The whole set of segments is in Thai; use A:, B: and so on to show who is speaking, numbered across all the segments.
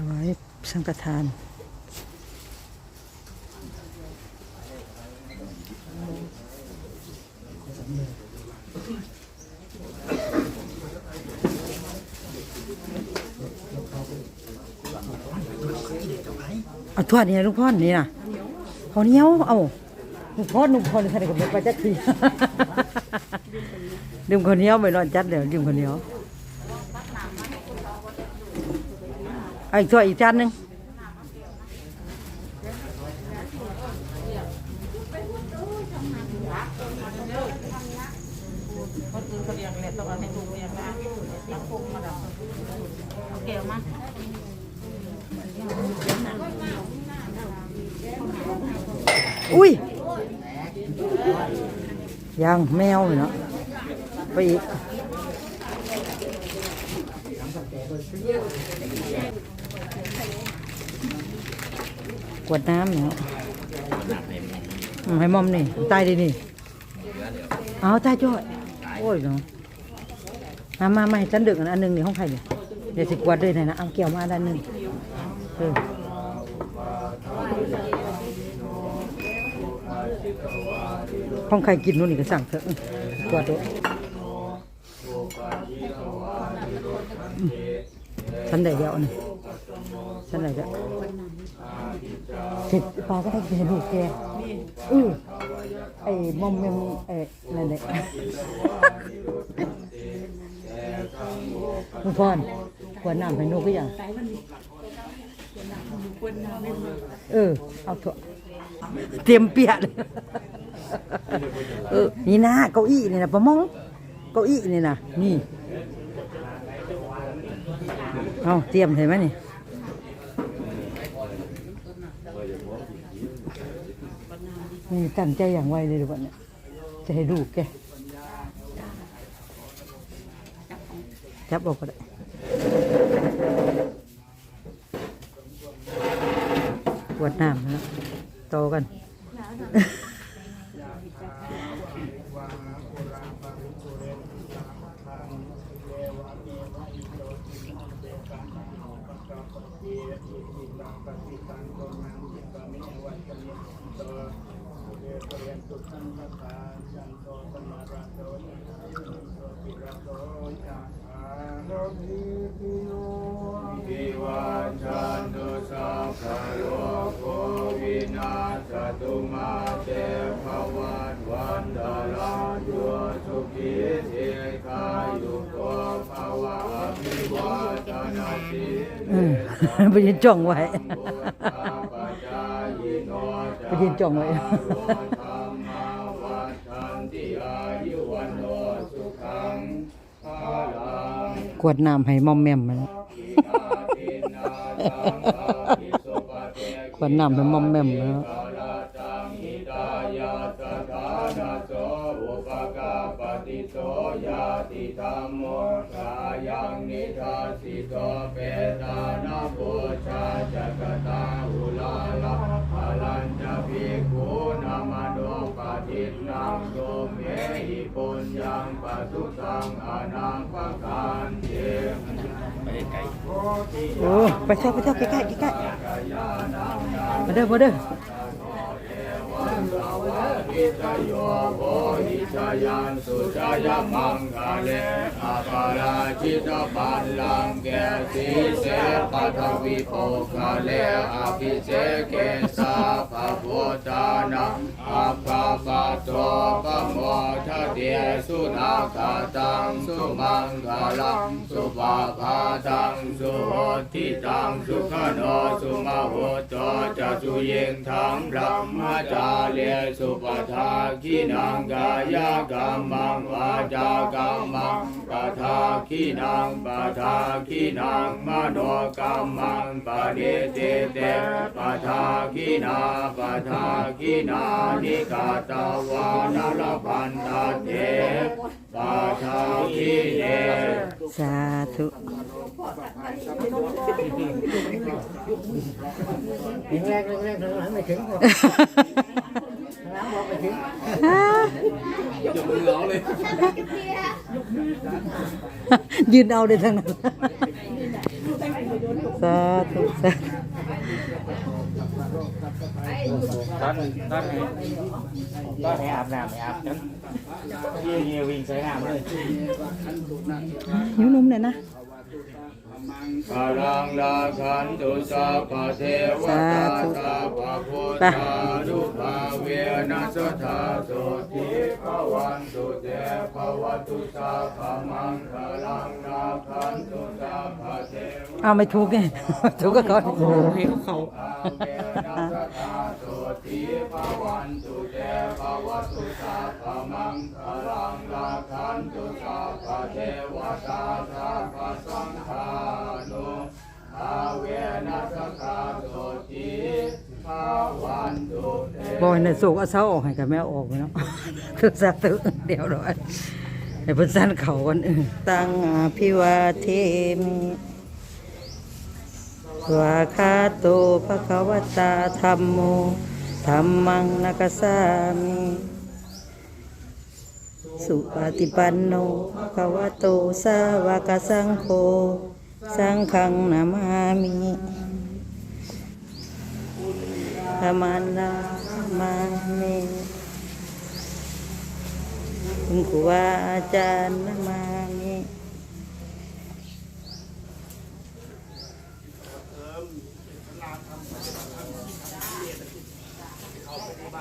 A: ถวายสังฆทานเอาทวดเนี่นะลุงพ่อนี่นะเขาเนี้ยวเอาลุงพ่อลุงพ่อนี่ใครก็ไม่ไปจักทีดื่มข้าวเนียวไม่รอนจัดเดี๋ยวดื่มข้าวเหนียวเอาอีกถ้วยอีกจานหนึ่ง
B: คนอื่นเขาเรียกเลยต้องเอาให้ถูกเรียกนะเอาปรุงมาดับเอาแก้ว มา
A: อุ้ยยังแมวเนาะไปอี กกวดน้ำเนาะอืมให้มอมนี่ตายดินี่เอาตายจ้อยโอ้ยเนาะมามามาให้ฉันดึกอันหนึ่งนี่ห้องใครเนี่ยเดี๋ยวสิกวาดด้วยนะนะเอาเกี่ยวมาอันหนึ่งเออห้องใครกินนู่นนี่ก็สั่งเถอะกวาดด้วยอืมฉันได้เดียวนี่ ฉันได้เดียวสิปลาก็ได้กินลูกแกอือไอ้มอมแมมไอ้นั่นแหละลุงพรขวดน้ำให้นกก็ยังเออ เอาเถอะเตรียมเปียเลยเออ นี่นะเก้าอี้นี่นะประมงเก้าอี้นี่นะนี่ เอาเตรียมเห็นไหมนี่ นี่ตั้งใจอย่างไวเลยดีกว่าเนี่ยจะให้ลูกแกจับออกก็ได้กวดน้ำแล้วโตกัน
C: ทิ
A: ไปยืนจ้องไว้ไปยืนจ้องไว้
C: ธรรมาวัฏันติอายุวันโนสุขังภาลัง
A: กวดน้ำให้มอมแมมมันกวดน้ำให้มอมแมมแล้ว
C: ปุญญังปสุตังอนังปะการเย
A: โอ้ไปเที่ยวไปเที่ยวใกล้ๆใกล้ๆมาเด้อมาเด้อ
C: วิทโยโพหิชายันสุชายมังกาเลอาปาราชิตบัลลังแกสีเสปัทวิโภคาเลอภิเสเกสาปะโพธานังอาภา ปะโตปะโมทะเดสุนาคาตังสุมังคาลังสุปาภาตังสุโหติตังสุขโนสุมาโหโตจะสุเยงทังพระมจาเลสุปทาคินังกายกรรมังวาจากรรมังปทาคินังปทาคินังมโนกรรมังปะเดเตเตปทาคินาปทาคินานิกาตาวานรพันตเตปทาคิเน
A: สาธุ
D: แรกแรกแรกไม่ถึงน้ำบอกไม่ถึง
A: ยืนเอาเลยทั้งนั้นสาธุสาธุ
E: ตอนตอนนี้ตอนไหนอาบน้ำไม่อาบน้ำเยี่ยเยี่ยวิ่งใส่น้ำเลย
A: หิวนมเลยนะ
C: กาลังลาคันตุสัพเทวตาสัพพะพุทธานุภาเวนัสธาโสติภวันตุเตภวตุสัพมังคลังลาคันตุสัพเทว
A: เอาไม่ถูกไงถูกก็ก่อน
E: ให้เขา
C: ตาเวนัสธาโสติภวันตุเตภวัตุสัพพะมังคลังลาคัน ตุสัพพะเทวตาสัพพะสังฆานุอาเวนัสธาโสติภวันตุเต
A: บอยในโศกเอาเสาออกให้กับแม่ออกไปเนาะคือสาธุเดี๋ยวรอยให้เพิ่นสั้นเขากันอื่นตั้งอาภิวาเทมิวาคาโตภะคะวตาธัมโมธัมมังนักสามิ สุปฏิปันโนภะควโตสาวกสังโฆสังฆังนามามิธรรมนามามิคุณครูบาอาจารย์นามามิ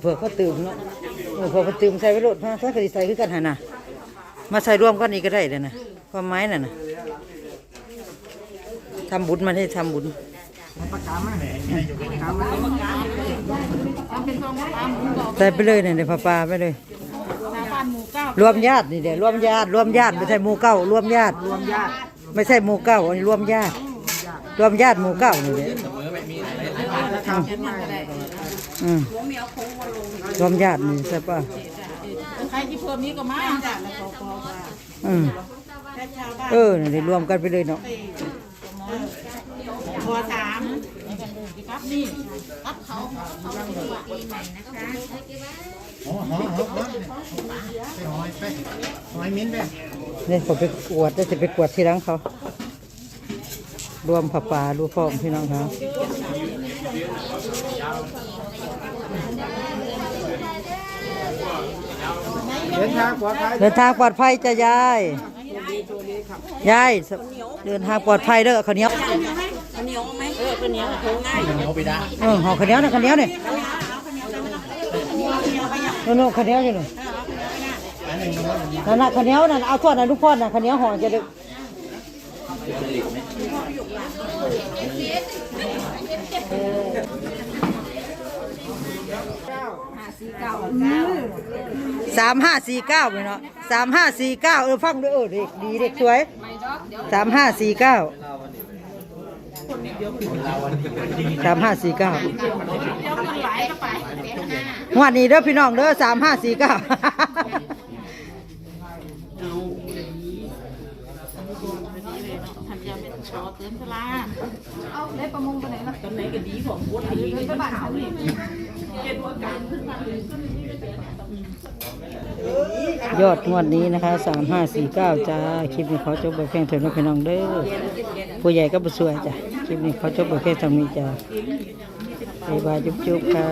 A: เผื่อเขาตื่มเนาะเออเผื่อเขาตื่มใส่ไว้รถมาถ้าคดีใส่คือกันหนนะมาใส่ร่วมกันนี้ก็ได้เลยนะความไม้น่ะนะทำบุญมาให้ทำบุญใส่ไปเลยเนี่ยเดี๋ยวพาปลาไปเลย
B: ร
A: วมญาตินี่เดี๋ยวรวมญาติรวมญาติไม่ใช่หมู่เก้ารวมญาติรวมญาติ ไม่ใช่หมู่เก้าอันนี้รวมญาติรวมญาติหมู่เก้านี่เดียว
B: เห็นมันก็ได้
A: อืมรวมญาตินี่ใช่ป่ะ
B: ใครที่เพิ่มนี้ก็มาจ้ะแล้วก็พอว่า
A: อืม
B: แค่ชาวบ้าน
A: เออนี่รวมกันไปเลยเนาะ
B: พอสาม ครับนี่ครับเขาเขาเป็นตัวปีใหม่นะคะ
A: เนี่ยผมไปกวดแล้จะไปกวดที่ร้านเขา รวมผับป่ารวมพ่อมพี่น้องเขา
E: เดินทางปลอดภัย
A: เดินทางปลอดภัยจะยายยายเดินทางปลอดภัยเด้อข้าวเหนียว
B: ข้าวเหนียวไหม ข้าวเหนียวโค้งง่าย
E: เอาไปได้
A: เออห่อข้าวเหนียวนะข้าวเหนียวนี่โน่นโน่นข้าวเหนียวอยู่นนั่นน่ะข้าวเหนียวนั่นเอาทอดนะลูกพ่อน่ะข้าวเหนียวห่อจะดึกสามห้าสี่เก้าไปเนาะสามห้าสี่เก้าเออฟังด้วยเออเด็กดีเด็กสวยสามห้าสี่เก้า สามห้าสี่เก้า
B: เดี๋ยวมันไหลเข้าไปเป็นห้าง
A: วดนี้เด้อพี่น้องเด้อสามห้าสี่เก้า
B: ทันยาเป็นชอเตือนพลาเอาได้ประมงไปไหนล่ะตอนไหนก็ดีของพุทธดีไปบ้านเขานี่เกณฑ์ว่าการขึ้นมาเลยก็มีไม่เป็น
A: ยอดงวดนี้นะคะสามห้าสี่เก้าจ้า คลิปนี้เขาจบแบบแค่เถิดนะพี่น้องเด้อผู้ใหญ่ก็ผู้สวยจ้ะ คลิปนี้เขาจบไปแค่ทำนี้จ้ะบ๊ายบายจุ๊บๆค่ะ